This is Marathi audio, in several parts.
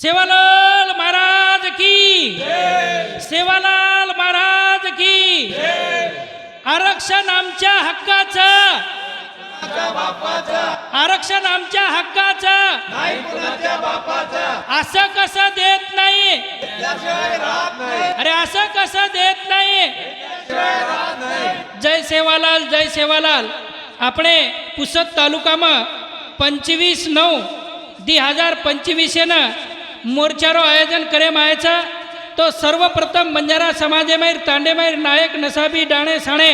सेवालाल महाराज की। सेवालाल महाराज की। आरक्षण आमच्या हक्काच। आरक्षण आमच्या हक्काच। असं कसं देत नाही। अरे असं कसं देत नाही। जय सेवालाल जय सेवालाल। આપણે પુસદ पंचवीस नऊ दी हजार पंचवीस ना મોરચારો આયોજન કર્યામાં આવે છે તો સર્વપ્રથમ બંજારા સમાજેમાં તાંડેમાં નાયક નસાબી ડાણે સાણે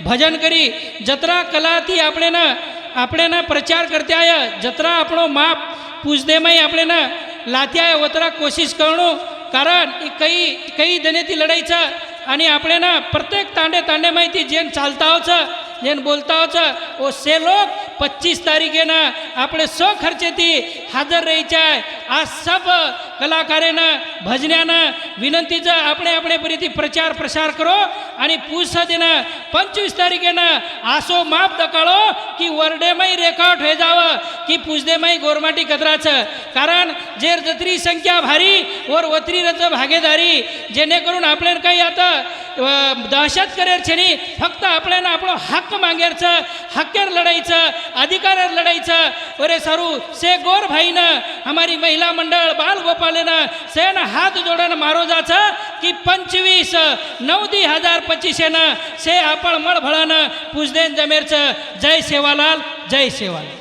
ભજન કરી જત્રા કલાથી આપણેના આપણેના પ્રચાર કરતા આવ્યા જત્રા આપણો માપ પૂજદેમાં આપણેના લાત્યા ઓતરા કોશિશ કરણું કારણ એ કઈ કઈ દનેથી લડાઈ છે અને આપણેના પ્રત્યેક તાંડે તાંડે માહિતી જેન ચાલતા છે જેન બોલતા છે ઓ સે લોક પચીસ તારીખેના આપણે સો ખર્ચેથી હાજર રહી જાય આ સબ કલાકારોના ભજન્યાના વિનંતી છે આપણે આપણે ફરીથી પ્રચાર પ્રસાર કરો અને પૂછના પંચવીસ તારીખેના આસો માપ દકાળો की वर्डेमाई रेकॉर्ड हे जावं की पूजदे माई गोरमाटी कत्राचं कारण जेर जत्री संख्या भारी वर वत्री रच भागेदारी. जेणेकरून आपल्या काही आता दहशत करेर छेनी फक्त आपल्याला आपलं हक्क मागेरचं हक्केर लढायचं अधिकारावर लढायचं अरे सारू से गोर भाईनं हमारी महिला मंडळ बाल गोपालेनं सेन हात जोडन मारोजाचं की पंचवीस नवदी हजार पच्चीसेनं से आपण मळभळानं पुजदेन जमेरचं. जय सेवालाल जय सेवालाल.